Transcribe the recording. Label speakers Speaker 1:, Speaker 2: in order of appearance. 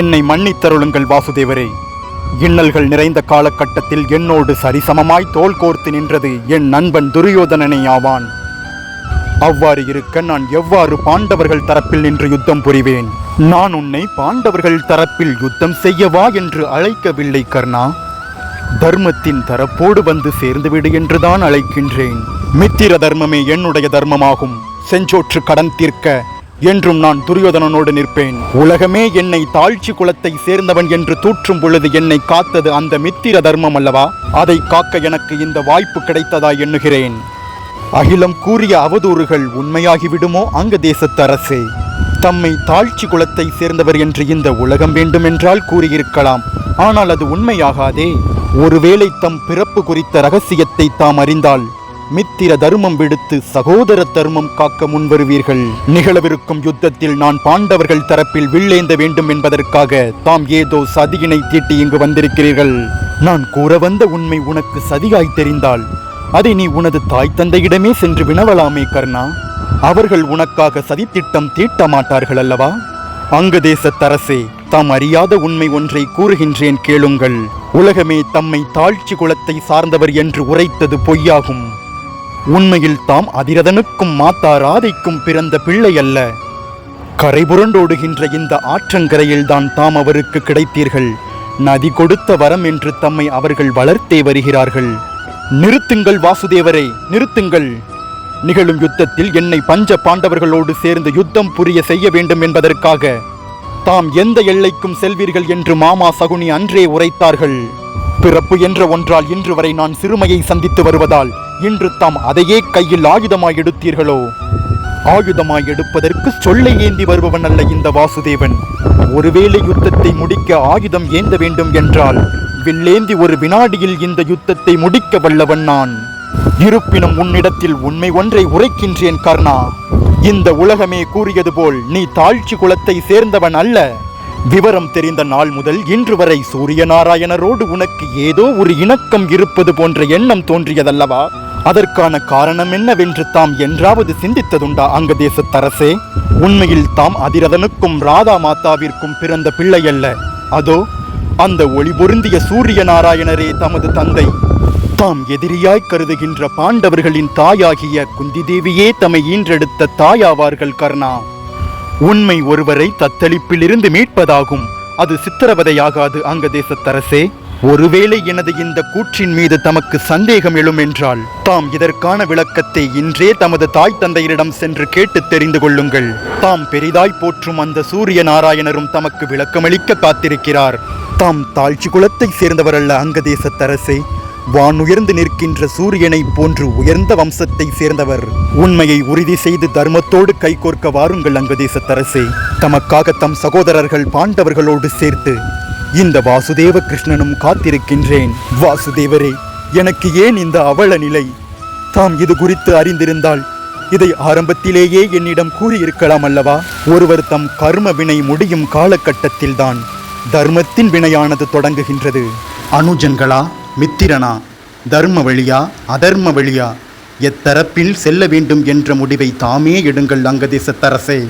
Speaker 1: என்னை மன்னித்தருளுங்கள் வாசுதேவரே. இன்னல்கள் நிறைந்த காலகட்டத்தில் என்னோடு சரிசமமாய் தோல் கோர்த்து நின்றது என் நண்பன் துரியோதனனே ஆவான். அவ்வாறு இருக்க நான் எவ்வாறு பாண்டவர்கள் தரப்பில் நின்று யுத்தம் புரிவேன்? நான் உன்னை பாண்டவர்கள் தரப்பில் யுத்தம் செய்யவா என்று அழைக்கவில்லை கர்ணா. தர்மத்தின் தரப்போடு வந்து சேர்ந்துவிடு என்றுதான் அழைக்கின்றேன். மித்திர தர்மமே என்னுடைய தர்மமாகும். செஞ்சோற்று கடன் தீர்க்க என்றும் நான் துரியோதனனோடு நிற்பேன். உலகமே என்னை தாழ்ச்சி குலத்தை சேர்ந்தவன் என்று தூற்றும் பொழுது என்னை காத்தது அந்த மித்திர தர்மம் அல்லவா? அதை காக்க எனக்கு இந்த வாய்ப்பு கிடைத்ததா எண்ணுகிறேன். அகிலம் கூறிய அவதூறுகள் உண்மையாகிவிடுமோ அங்க தேசத்து அரசே? தம்மை தாழ்ச்சி குலத்தை சேர்ந்தவர் என்று இந்த உலகம் வேண்டுமென்றால் கூறியிருக்கலாம். ஆனால் அது உண்மையாகாதே. ஒருவேளை தம் பிறப்பு குறித்த ரகசியத்தை தாம் அறிந்தால் மித்திர தர்மம் விடுத்து சகோதர தர்மம் காக்க முன்வருவீர்கள். நிகழவிருக்கும் யுத்தத்தில் நான் பாண்டவர்கள் தரப்பில் வில்லேந்த வேண்டும் என்பதற்காக தாம் ஏதோ சதியினை தீட்டி இங்கு வந்திருக்கிறீர்கள். நான் கூற வந்த உண்மை உனக்கு சதியாய் தெரிந்தால் அதை நீ உனது தாய் தந்தையிடமே சென்று வினவலாமே கர்ணா. அவர்கள் உனக்காக சதித்திட்டம் தீட்ட மாட்டார்கள் அல்லவா? அங்கு தேசத்தரசே தாம் அறியாத உண்மை ஒன்றை கூறுகின்றேன் கேளுங்கள். உலகமே தம்மை தாழ்ச்சி குலத்தை சார்ந்தவர் என்று உரைத்தது பொய்யாகும். உண்மையில் தாம் அதிரதனுக்கும் மாத்தா ராதைக்கும் பிறந்த பிள்ளை அல்ல கரைபுரண்டோடுகின்ற இந்த ஆற்றங்கரையில்தான் தாம் அவருக்கு கிடைத்தீர்கள். நதி கொடுத்த வரம் என்று தம்மை அவர்கள் வளர்த்தே வருகிறார்கள். நிறுத்துங்கள் வாசுதேவரே நிறுத்துங்கள். நிகழும் யுத்தத்தில் என்னை பஞ்ச பாண்டவர்களோடு சேர்ந்து யுத்தம் புரிய செய்ய வேண்டும் என்பதற்காக தாம் எந்த எல்லைக்கும் செல்வீர்கள் என்று மாமா சகுனி அன்றே உரைத்தார்கள். பிறப்பு என்ற ஒன்றால் இன்று வரை நான் சிறுமையை சந்தித்து வருவதால் இன்று தாம் அதையே கையில் ஆயுதமாய் எடுத்தீர்களோ? ஆயுதமாய் எடுப்பதற்கு சொல்லை ஏந்தி வருபவன் அல்ல இந்த வாசுதேவன். ஒருவேளை யுத்தத்தை முடிக்க ஆயுதம் ஏந்த வேண்டும் என்றால் வில்லேந்தி ஒரு வினாடியில் இந்த யுத்தத்தை முடிக்க வல்லவன் நான். இருப்பினும் உன்னிடத்தில் உண்மை ஒன்றை உரைக்கின்றேன் கர்ணா. இந்த உலகமே கூறியது போல் நீ தாழ்ச்சி குலத்தை சேர்ந்தவன் அல்ல. விவரம் தெரிந்த நாள் முதல் இன்று வரை சூரிய நாராயணரோடு உனக்கு ஏதோ ஒரு இணக்கம் இருப்பது போன்ற எண்ணம் தோன்றியதல்லவா? அதற்கான காரணம் என்னவென்று தாம் என்றாவது சிந்தித்ததுண்டா அங்க தேசத்தரசே உண்மையில் தாம் அதிரதனுக்கும் ராதா மாதாவிற்கும் பிறந்த பிள்ளை அல்ல அதோ அந்த ஒளி பொருந்திய சூரிய நாராயணரே தமது தந்தை. தாம் எதிரியாய் கருதுகின்ற பாண்டவர்களின் தாயாகிய குந்தி தேவியே தம்மை ஈன்றெடுத்த தாயாவார்கள் கர்ணா. உண்மை ஒருவரை தத்தளிப்பிலிருந்து மீட்பதாகும். அது சித்திரவதையாகாது அங்க தேசத்தரசே ஒருவேளை எனது இந்த கூற்றின் மீது தமக்கு சந்தேகம் எழும் என்றால் தாம் இதற்கான விளக்கத்தை இன்றே தமது தாய் தந்தையரிடம் சென்று கேட்டு தெரிந்து கொள்ளுங்கள். தாம் பெரிதாய் போற்றும் அந்த சூரிய நாராயணரும் தமக்கு விளக்கமளிக்க காத்திருக்கிறார். தாம் தாழ்ச்சி குலத்தை சேர்ந்தவர் அல்ல அங்க தேசத்தரசே வானுயர்ந்து நிற்கின்ற சூரியனை போன்று உயர்ந்த வம்சத்தை சேர்ந்தவர். உண்மையை உறுதி செய்து தர்மத்தோடு கைகோர்க்க வாருங்கள் அங்கதேசத்தரசே தமக்காக தம் சகோதரர்கள் பாண்டவர்களோடு சேர்த்து இந்த வாசுதேவ கிருஷ்ணனும் காத்திருக்கின்றேன். வாசுதேவரே எனக்கு ஏன் இந்த அவல நிலை? தாம் இது குறித்து அறிந்திருந்தால் இதை ஆரம்பத்திலேயே என்னிடம் கூறியிருக்கலாம் அல்லவா? ஒருவர் தம் கர்ம வினை முடியும் காலகட்டத்தில்தான் தர்மத்தின் வினையானது தொடங்குகின்றது. அனுஜன்களா மித்திரனா தர்ம வழியா அதர்ம வழியா எத்தரப்பில் செல்ல வேண்டும் என்ற முடிவை தாமே எடுங்கள் அங்கதேசத்தரசே.